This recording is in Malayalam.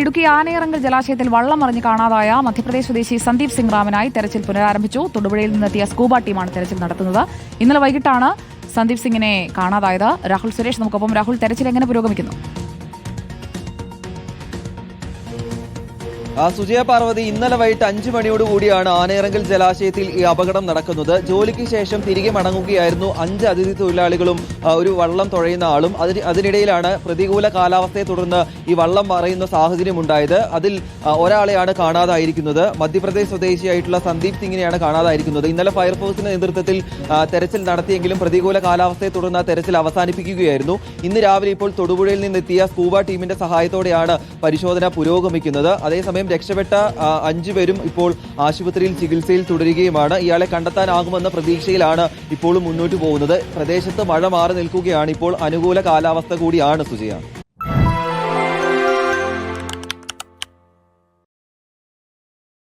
ഇടുക്കി ആനയിറങ്കൽ ജലാശയത്തിൽ വള്ളം മറിഞ്ഞ് കാണാതായ മധ്യപ്രദേശ് സ്വദേശി സന്ദീപ് സിംഗ് റാമിനായി തെരച്ചിൽ പുനരാരംഭിച്ചു. തൊടുപുഴയിൽ നിന്നെത്തിയ സ്കൂബ ടീമാണ് തെരച്ചിൽ നടത്തുന്നത്. ഇന്നലെ വൈകിട്ടാണ് സന്ദീപ് സിംഗിനെ കാണാതായത്. രാഹുൽ സുരേഷ് നമുക്കൊപ്പം. രാഹുൽ തെരച്ചിൽ എങ്ങനെ പുരോഗമിക്കുന്നു? സുജയ പാർവതി ഇന്നലെ വൈകിട്ട് അഞ്ചു മണിയോട് കൂടിയാണ് ആനയിറങ്കൽ ജലാശയത്തിൽ ഈ അപകടം നടക്കുന്നത്. ജോലിക്ക് ശേഷം തിരികെ മടങ്ങുകയായിരുന്നു. അഞ്ച് അതിഥി തൊഴിലാളികളും ഒരു വള്ളം തുഴയുന്ന ആളും. അതിന് അതിനിടയിലാണ് പ്രതികൂല കാലാവസ്ഥയെ തുടർന്ന് ഈ വള്ളം മറയുന്ന സാഹചര്യം ഉണ്ടായത് അതിൽ ഒരാളെയാണ് കാണാതായിരിക്കുന്നത്. മധ്യപ്രദേശ് സ്വദേശിയായിട്ടുള്ള സന്ദീപ് സിംഗിനെയാണ് കാണാതായിരിക്കുന്നത്. ഇന്നലെ ഫയർഫോഴ്സിന്റെ നേതൃത്വത്തിൽ ആ, തെരച്ചിൽ നടത്തിയെങ്കിലും പ്രതികൂല കാലാവസ്ഥയെ തുടർന്ന് ആ തെരച്ചിൽ അവസാനിപ്പിക്കുകയായിരുന്നു. ഇന്ന് രാവിലെ ഇപ്പോൾ തൊടുപുഴയിൽ നിന്നെത്തിയ സ്കൂബ ടീമിന്റെ സഹായത്തോടെയാണ് പരിശോധന പുരോഗമിക്കുന്നത്. അതേസമയം രക്ഷപ്പെട്ട അഞ്ചു അഞ്ചുപേരും ഇപ്പോൾ ആശുപത്രിയിൽ ചികിത്സയിൽ തുടരുകയുമാണ്. ഇയാളെ കണ്ടെത്താനാകുമെന്ന പ്രതീക്ഷയിലാണ് ഇപ്പോഴും മുന്നോട്ട് പോകുന്നത്. പ്രദേശത്ത് മഴ മാറി നിൽക്കുകയാണ് ഇപ്പോൾ. അനുകൂല കാലാവസ്ഥ കൂടിയാണ് സുജയ.